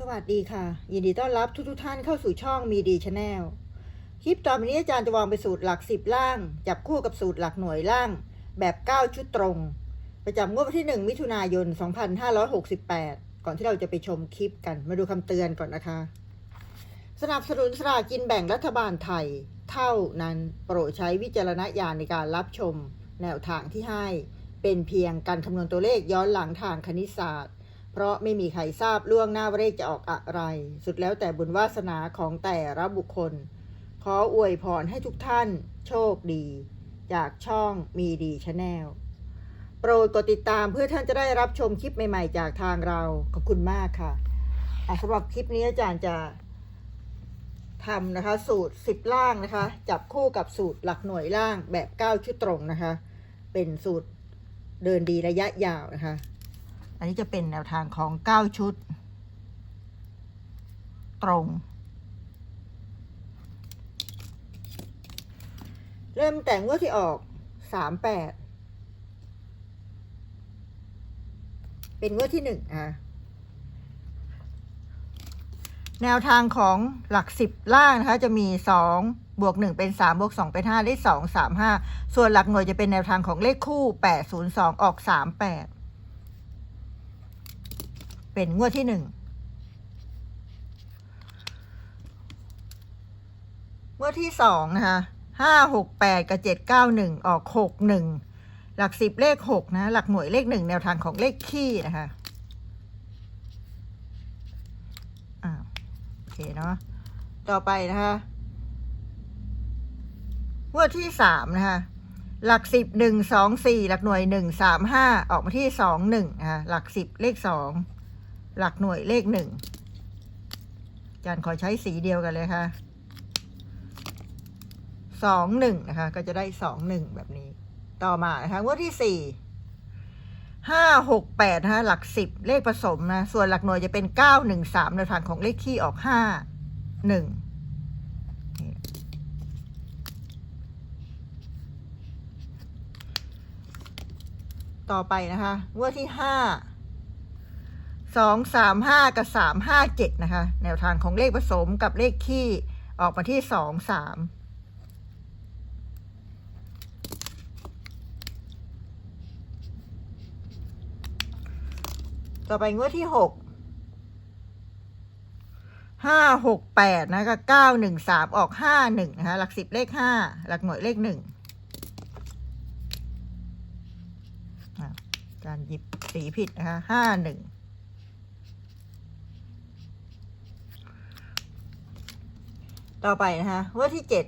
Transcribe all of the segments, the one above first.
สวัสดีค่ะ ยินดีต้อนรับทุกทุกท่านเข้าสู่ช่องมีดีชาแนลคลิปต่อไปนี้อาจารย์จะวางไปสูตรหลักสิบล่าง จับคู่กับสูตรหลักหน่วยล่าง แบบ 9 ชุดตรง ประจำงวดวันที่ 1 มิถุนายน 2568 ก่อนที่เราจะไปชมคลิปกันมาดูคำเตือนก่อนนะคะ สนับสนุนสลากกินแบ่งรัฐบาลไทย เท่านั้นโปรดใช้วิจารณญาณในการรับชม แนวทางที่ให้ เป็นเพียงการคำนวณตัวเลขย้อนหลังทางคณิตศาสตร์ เพราะไม่มีใครทราบล่วงหน้าว่าเลขจะออกอะไร สุดแล้วแต่บุญวาสนาของแต่ละบุคคล ขออวยพรให้ทุกท่านโชคดี จากช่องมีดีชาแนลโปรดกดติดตามเพื่อท่านจะได้รับชมคลิปใหม่ ๆ จากทางเรา ขอบคุณมากค่ะอะสำหรับคลิปนี้อาจารย์จะทำนะคะ สูตร 10 ล่างนะคะ จับคู่กับสูตรหลักหน่วยล่างแบบ 9 ชุดตรงนะคะ เป็นสูตรเดินดีระยะยาวนะคะ อันนี้จะเป็นแนวทางของ 9 ชุด ตรง เริ่มแต่งงวดที่ออก 38 เป็นงวดที่หนึ่งอะแนวทางของหลักสิบล่างนะคะ จะมีสองบวกหนึ่งเป็นสามบวกสองเป็นห้าได้สองสามห้าส่วนหลักหน่วยจะเป็นแนวทางของเลขคู่แปดศูนย์สองออกสามแปด เป็นงวดที่หนึ่งงวดที่สองนะคะห้าหกแปดกับเจ็ดเก้าหนึ่งออกหกหนึ่งหลักสิบเลขหกนะหลักหน่วยเลขหนึ่งแนวทางของเลขคี่นะคะอ่าโอเคเนาะต่อไปนะคะงวดที่สามนะคะหลักสิบหนึ่งสองสี่หลักหน่วยหนึ่งสามห้าออกมาที่สองหนึ่งนะคะหลักสิบเลขสอง หลักหน่วยเลขหนึ่งจารย์ขอใช้สีเดียวกันเลยค่ะสองหนึ่งนะคะ ก็จะได้สองหนึ่งแบบนี้ ต่อมานะคะงวดที่สี่ห้าหกแปดนะคะหลักสิบเลขผสมนะ ส่วนหลักหน่วยจะเป็นเก้าหนึ่งสามในทางของเลขขี้ออกห้าหนึ่งต่อไปนะคะงวดที่ห้า สองสามห้ากับสามห้าเจ็ดนะคะ แนวทางของเลขผสมกับเลขขี้ออกมาที่สองสามต่อไปงวดที่หกห้าหกแปดนะกับเก้าหนึ่งสามออกห้าหนึ่งนะคะหลักสิบเลขห้าหลักหน่วยเลขหนึ่งการหยิบสีผิดนะคะห้าหนึ่ง ต่อไปนะคะว่าที่เจ็ด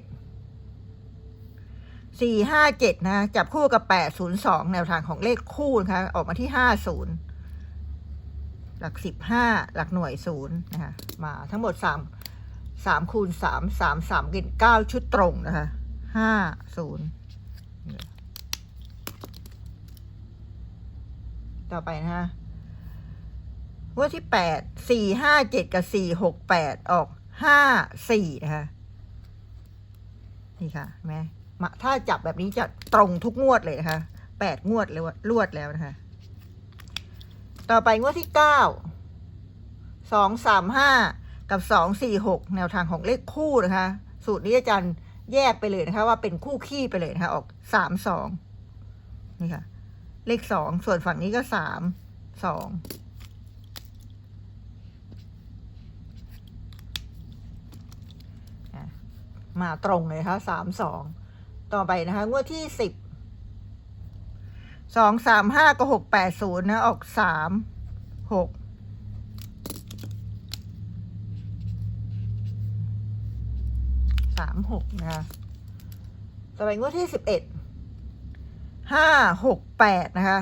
สี่ห้าเจ็ดนะ จับคู่กับแปดศูนย์สองแนวทางของเลขคู่นะคะออกมาที่ห้าศูนย์หลักสิบห้าหลักหน่วยศูนย์นะคะมาทั้งหมดสามสามคูณสามสามสามเป็นเก้าชุดตรงนะคะห้าศูนย์ต่อไปนะฮะงวดที่แปดสี่ห้าเจ็ดกับสี่หกแปดออก ห้าสี่นะคะนี่ค่ะเห็นไหมมาถ้าจับแบบนี้จะตรงทุกงวดเลยนะคะแปดงวดเลยว่ารวดแล้วนะคะ ต่อไปงวดที่เก้าสองสามห้ากับสองสี่หกแนวทางของเลขคู่นะคะ สูตรนี้อาจารย์แยกไปเลยนะคะ ว่าเป็นคู่ขี้ไปเลยนะคะ ออกสามสองนี่ค่ะ เลขสองส่วนฝั่งนี้ก็สามสอง มาตรงเลยนะคะสามสองต่อไปนะคะ งวดที่สิบสองสามห้าก็หกแปดศูนย์นะออกสามหกสามหกนะคะต่อไปงวดที่สิบเอ็ดห้าหกแปดนะคะ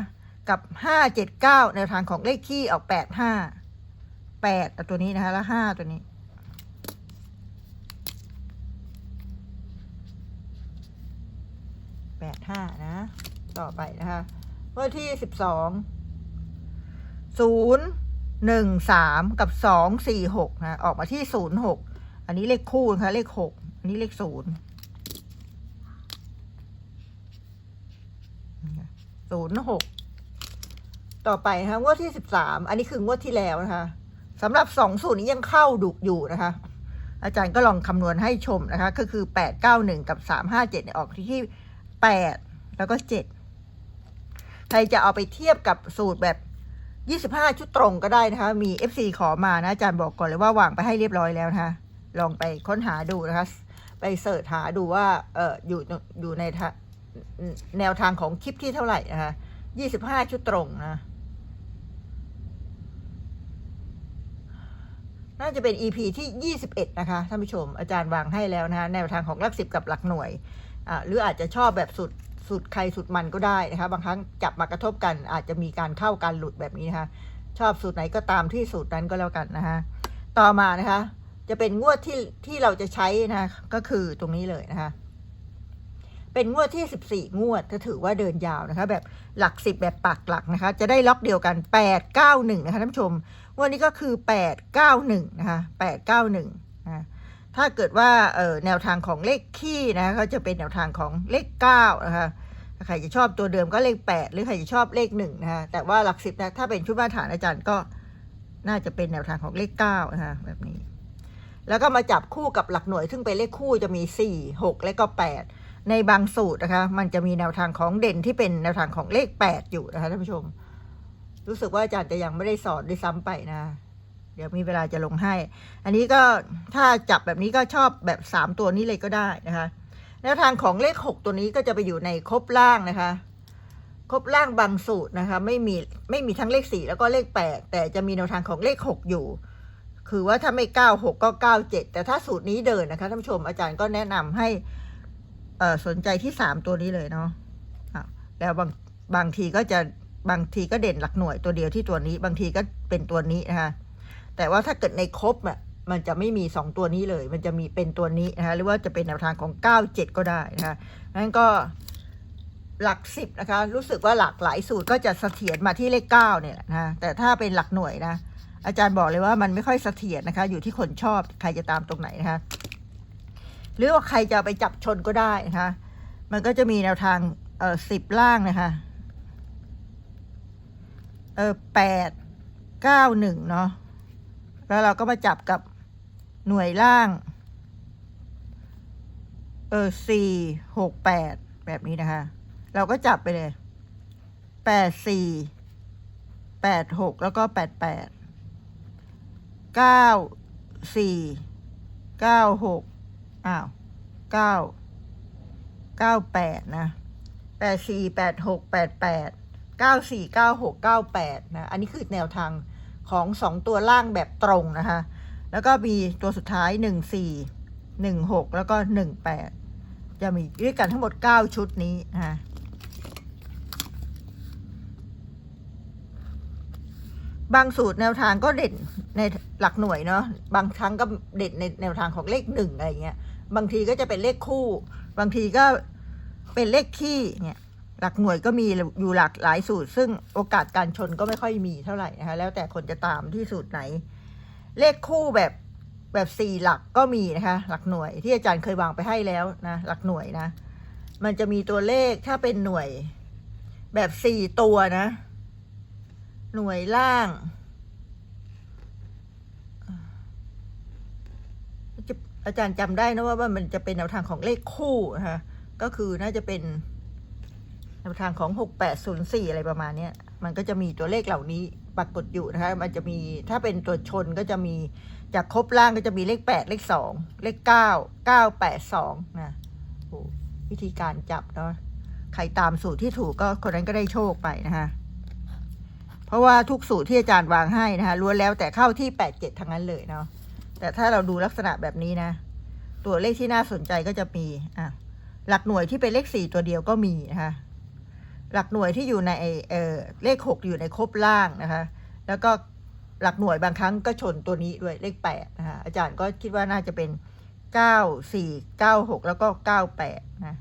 กับห้าเจ็ดเก้าแนวทางของเลขขี้ออกแปดห้าแปดตัวนี้นะคะ แล้วห้าตัวนี้ แปดห้านะ ต่อไปนะคะเมื่อที่สิบสองศูนย์หนึ่งสามกับสองสี่หกนะ ออกมาที่ศูนย์หกอันนี้เลขคู่นะคะเลขหกอันนี้เลขศูนย์ศูนย์หกต่อไปนะคะงวดที่สิบสามอันนี้คืองวดที่แล้วนะคะสำหรับสองสูตรนี้ยังเข้าดุกอยู่นะคะ อาจารย์ก็ลองคำนวณให้ชมนะคะ ก็คือแปดเก้าหนึ่งกับสามห้าเจ็ดออกที่ แปดแล้วก็เจ็ดใครจะเอาไปเทียบกับสูตรแบบยี่สิบห้าชุดตรงก็ได้นะคะ มี FC ขอมานะอาจารย์บอกก่อนเลยว่าวางไปให้เรียบร้อยแล้วนะคะ ลองไปค้นหาดูนะคะ ไปเสิร์ชหาดูว่าเอออยู่อยู่ในแนวทางของคลิปที่เท่าไหร่นะคะยี่สิบห้าชุดตรงนะ น่าจะเป็น EP ที่21นะคะท่านผู้ชมอาจารย์วางให้แล้วนะคะแนวทางของหลักสิบกับหลักหน่วย หรืออาจจะชอบแบบสุดสุดใครสุดมันก็ได้นะคะบางครั้งจับมากระทบกันอาจจะมีการเข้าการหลุดแบบนี้นะคะชอบสูตรไหนก็ตามที่สูตรนั้นก็แล้วกันนะคะต่อมานะคะ จะเป็นงวดที่ที่เราจะใช้นะะก็คือตรงนี้เลยนะคะ เป็นงวดที่ 14 งวดก็ถือว่าเดินยาวนะคะ แบบหลักสิบแบบปักหลักนะคะ จะได้ล็อกเดียวกัน 8 9 1 นะคะท่านผู้ชมงวดนี้ก็คือ 8 9 1 นะคะ 8 9 1นะ ถ้าเกิดว่าเออแนวทางของเลขคี่นะก็จะเป็นแนวทางของเลข9นะคะใครจะชอบตัวเดิมก็เลข 8 หรือใครจะชอบเลข1นะคะแต่ว่าหลักสิบนะถ้าเป็นชุดมาตรฐานอาจารย์ก็น่าจะเป็นแนวทางของเลข9นะคะแบบนี้ แล้วก็มาจับคู่กับหลักหน่วย ซึ่งเป็นเลขคู่จะมี 4 6 และก็ 8 ในบางสูตรนะคะ มันจะมีแนวทางของเด่นที่เป็นแนวทางของเลข 8 อยู่นะคะท่านผู้ชม รู้สึกว่าอาจารย์จะยังไม่ได้สอนด้วยซ้ำไปนะ เดี๋ยวมีเวลาจะลงให้ อันนี้ก็ถ้าจับแบบนี้ก็ชอบแบบ 3 ตัวนี้เลยก็ได้นะคะแนวทางของเลข 6 ตัวนี้ก็จะไปอยู่ในครบล่างนะคะ ครบล่างบางสูตรนะคะ ไม่มีไม่มีทั้งเลข 4 แล้วก็เลข 8 แต่จะมีแนวทางของเลข 6 อยู่ คือว่าถ้าไม่9 6ก็9 7 แต่ถ้าสูตรนี้เดินนะคะท่านผู้ชมอาจารย์ก็แนะนำให้เอ่อสนใจที่ 3 ตัวนี้เลยเนาะอะแล้วบางบางทีก็จะบางทีก็เด่นหลักหน่วยตัวเดียวที่ตัวนี้ บางทีก็เป็นตัวนี้นะคะ แต่ว่าถ้าเกิดในครบอะมันจะไม่มีสองตัวนี้เลย มันจะมีเป็นตัวนี้นะคะหรือว่าจะเป็นแนวทางของเก้าเจ็ดก็ได้นะคะนั้นก็หลักสิบนะคะ รู้สึกว่าหลากหลายสูตรก็จะเสถียรมาที่เลขเก้าเนี่ยนะะแต่ถ้าเป็นหลักหน่วยนะ อาจารย์บอกเลยว่ามันไม่ค่อยเสถียรนะคะ อยู่ที่คนชอบใครจะตามตรงไหนนะคะหรือว่าใครจะไปจับชนก็ได้นะคะ มันก็จะมีแนวทางเออสิบล่างนะคะ เออแปดเก้าหนึ่งเนาะ แล้วเราก็มาจับกับหน่วยล่าง เออสี่หกแปดแบบนี้นะคะ เราก็จับไปเลยแปดสี่แปดหกแล้วก็แปดแปดเก้าสี่เก้าหกอ้าวเก้าเก้าแปดนะแปดสี่แปดหกแปดแปดเก้าสี่เก้าหกเก้าแปดนะ อันนี้คือแนวทาง ของสองตัวล่างแบบตรงนะคะ แล้วก็มีตัวสุดท้ายหนึ่งสี่หนึ่งหกแล้วก็หนึ่งแปดจะมีด้วยกันทั้งหมดเก้าชุดนี้นะคะบางสูตรแนวทางก็เด่นในหลักหน่วยเนาะบางครั้งก็เด่นในแนวทางของเลขหนึ่งอะไรเงี้ย บางทีก็จะเป็นเลขคู่ บางทีก็เป็นเลขคี่เนี่ย หลักหน่วยก็มีอยู่หลากหลายสูตร ซึ่งโอกาสการชนก็ไม่ค่อยมีเท่าไหร่นะคะแล้วแต่คนจะตามที่สูตรไหน เลขคู่แบบแบบสี่หลักก็มีนะคะหลักหน่วยที่อาจารย์เคยวางไปให้แล้วนะหลักหน่วยนะ มันจะมีตัวเลขถ้าเป็นหน่วยแบบสี่ตัวนะ หน่วยล่างอาจารย์จำได้นะว่ามันจะเป็นแนวทางของเลขคู่นะคะก็คือน่าจะเป็น แนวทางของหกแปดศูนย์สี่อะไรประมาณนี้มันก็จะมีตัวเลขเหล่านี้ปรากฏอยู่นะคะ มันจะมีถ้าเป็นตัวชนก็จะมีจากครบล่างก็จะมีเลขแปดเลขสองเลขเก้าเก้าแปดสองนะวิธีการจับเนาะใครตามสูตรที่ถูกก็คนนั้นก็ได้โชคไปนะคะเพราะว่าทุกสูตรที่อาจารย์วางให้นะคะล้วนแล้วแต่เข้าที่แปดเจ็ดทั้งนั้นเลยเนาะแต่ถ้าเราดูลักษณะแบบนี้นะ ตัวเลขที่น่าสนใจก็จะมีอะหลักหน่วยที่เป็นเลขสี่ตัวเดียวก็มีนะคะ หลักหน่วยที่อยู่ในเออเลขหกอยู่ในครบล่างนะคะ แล้วก็หลักหน่วยบางครั้งก็ชนตัวนี้ด้วยเลขแปดนะคะอาจารย์ก็คิดว่าน่าจะเป็นเก้าสี่เก้าหกแล้วก็เก้าแปดนะ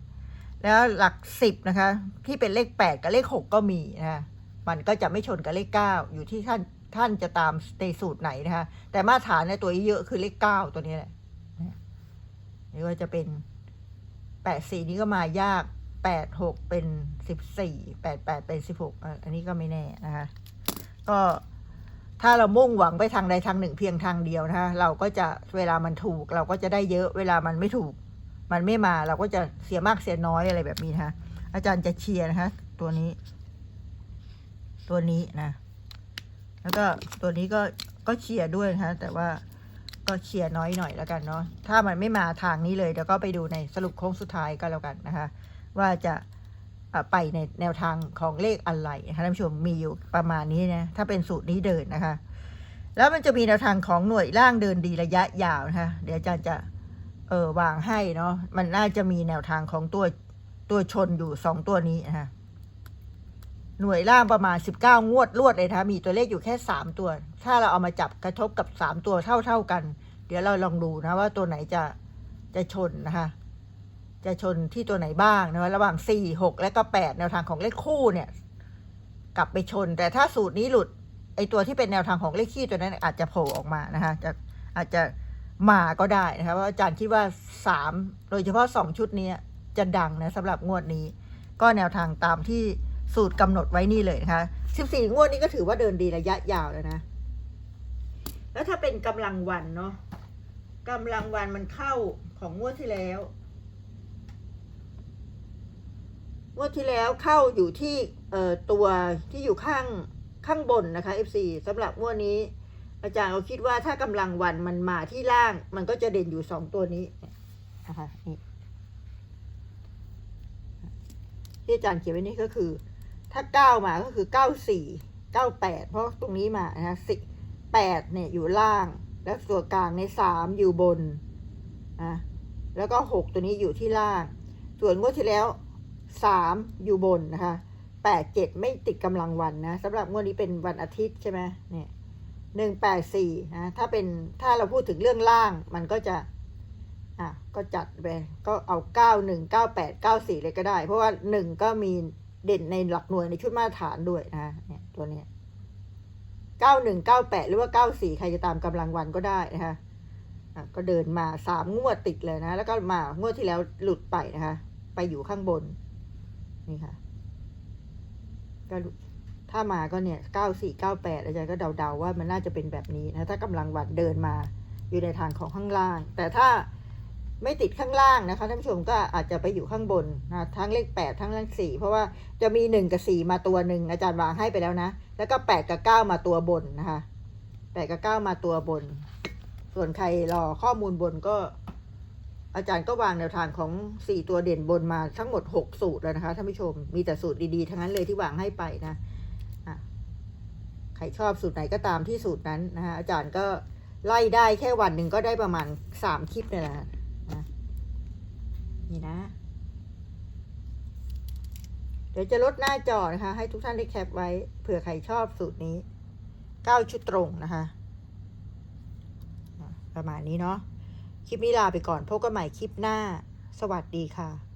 แล้วหลักสิบนะคะ ที่เป็นเลขแปดกับเลขหกก็มีนะคะมันก็จะไม่ชนกับเลขเก้าอยู่ที่ท่านท่านจะตามในสูตรไหนนะคะ แต่มาตรฐานในตัวเยอะคือเลขเก้าตัวนี้แหละหรือว่าจะเป็นแปดสี่นี้ก็มายาก แปดหกเป็นสิบสี่แปดแปดเป็นสิบหกอันนี้ก็ไม่แน่นะคะ ก็ถ้าเรามุ่งหวังไปทางใดทางหนึ่งเพียงทางเดียวนะคะเราก็จะเวลามันถูก เราก็จะได้เยอะเวลามันไม่ถูก มันไม่มาเราก็จะเสียมากเสียน้อยอะไรแบบนี้นะคะอาจารย์จะเชียร์นะคะตัวนี้ ตัวนี้นะ แล้วก็ตัวนี้ก็ก็เชียร์ด้วยนะคะแต่ว่าก็เชียร์น้อยหน่อยแล้วกันเนาะถ้ามันไม่มาทางนี้เลยเดี๋ยวก็ไปดูในสรุปโค้งสุดท้ายก็แล้วกันนะคะ ว่าจะไปในแนวทางของเลขอะไรนะคะท่านผู้ชมมีอยู่ประมาณนี้นะถ้าเป็นสูตรนี้เดินนะคะ แล้วมันจะมีแนวทางของหน่วยล่างเดินดีระยะยาวนะคะเดี๋ยวอาจารย์จะเออวางให้เนาะมันน่าจะมีแนวทางของตัวตัวชนอยู่สองตัวนี้นะคะหน่วยล่างประมาณ 19 งวดรวดเลยนะคะมีตัวเลขอยู่แค่ 3 ตัว ถ้าเราเอามาจับกระทบกับ 3 ตัวเท่าเท่าๆกัน เดี๋ยวเราลองดูนะว่าตัวไหนจะจะชนนะคะ จะชนที่ตัวไหนบ้างนะระหว่าง 4 6 และก็ 8 แนวทางของเลขคู่เนี่ย กลับไปชน แต่ถ้าสูตรนี้หลุด ไอตัวที่เป็นแนวทางของเลขขี้ตัวนั้นอาจจะโผล่ออกมานะคะจะอาจจะมาก็ได้นะคะเพราะอาจารย์คิดว่า 3 โดยเฉพาะ 2 ชุดนี้จะดังนะสำหรับงวดนี้ ก็แนวทางตามที่สูตรกำหนดไว้นี่เลยนะคะ 14 งวดนี้ก็ถือว่าเดินดีระยะยาวแล้วนะ แล้วถ้าเป็นกำลังวันเนาะกำลังวันมันเข้าของงวดที่แล้ว งวดที่แล้วเข้าอยู่ที่เอ่อตัวที่อยู่ข้างข้างบนนะคะ FC สำหรับงวดนี้ อาจารย์เขาคิดว่าถ้ากำลังวันมันมาที่ล่าง มันก็จะเด่นอยู่สองตัวนี้นะคะนี่ที่อาจารย์เขียนไว้นี่ก็คือ ถ้าเก้ามาก็คือเก้าสี่เก้าแปดเพราะตรงนี้มานะคะสิแปดเนี่ยอยู่ล่าง แล้วตัวกลางในสามอยู่บนนะแล้วก็หกตัวนี้อยู่ที่ล่าง ส่วนงวดที่แล้ว สามอยู่บนนะคะแปดเจ็ดไม่ติดกำลังวันนะสำหรับงวดนี้เป็นวันอาทิตย์ใช่ไหมเนี่ยหนึ่งแปดสี่นะถ้าเป็นถ้าเราพูดถึงเรื่องล่างมันก็จะอะก็จัดไปก็เอาเก้าหนึ่งเก้าแปดเก้าสี่เลยก็ได้ เพราะว่าหนึ่งก็มีเด่นในหลักหน่วยในชุดมาตรฐานด้วยนะเนี่ยตัวเนี้ยเก้าหนึ่งเก้าแปดหรือว่าเก้าสี่ใครจะตามกำลังวันก็ได้นะคะอะก็เดินมาสามงวดติดเลยนะ แล้วก็มางวดที่แล้วหลุดไปนะคะ ไปอยู่ข้างบน นี่ค่ะก็ถ้ามาก็เนี่ยเก้าสี่เก้าแปดอาจารย์ก็เดาๆว่ามันน่าจะเป็นแบบนี้นะถ้ากำลังวันเดินมาอยู่ในทางของข้างล่าง แต่ถ้าไม่ติดข้างล่างนะคะท่านผู้ชมก็อาจจะไปอยู่ข้างบนนะทั้งเลขแปดทั้งเลขสี่เพราะว่าจะมีหนึ่งกับสี่มาตัวหนึ่งอาจารย์วางให้ไปแล้วนะ แล้วก็แปดกับเก้ามาตัวบนนะคะแปดกับเก้ามาตัวบน ส่วนใครรอข้อมูลบนก็ อาจารย์ก็วางแนวทางของสี่ตัวเด่นบนมาทั้งหมดหกสูตรแล้วนะคะท่านผู้ชมมีแต่สูตรดีๆ ทั้งนั้นเลยที่วางให้ไปนะะใครชอบสูตรไหนก็ตามที่สูตรนั้นนะคะอาจารย์ก็ไล่ได้แค่วันหนึ่งก็ได้ประมาณสามคลิปเนี่ยแหละนะนี่นะ เดี๋ยวจะลดหน้าจอนะคะ ให้ทุกท่านได้แคปไว้เผื่อใครชอบสูตรนี้เก้าชุดตรงนะคะ ประมาณนี้เนาะ คลิปนี้ลาไปก่อนพบกันใหม่คลิปหน้า สวัสดีค่ะ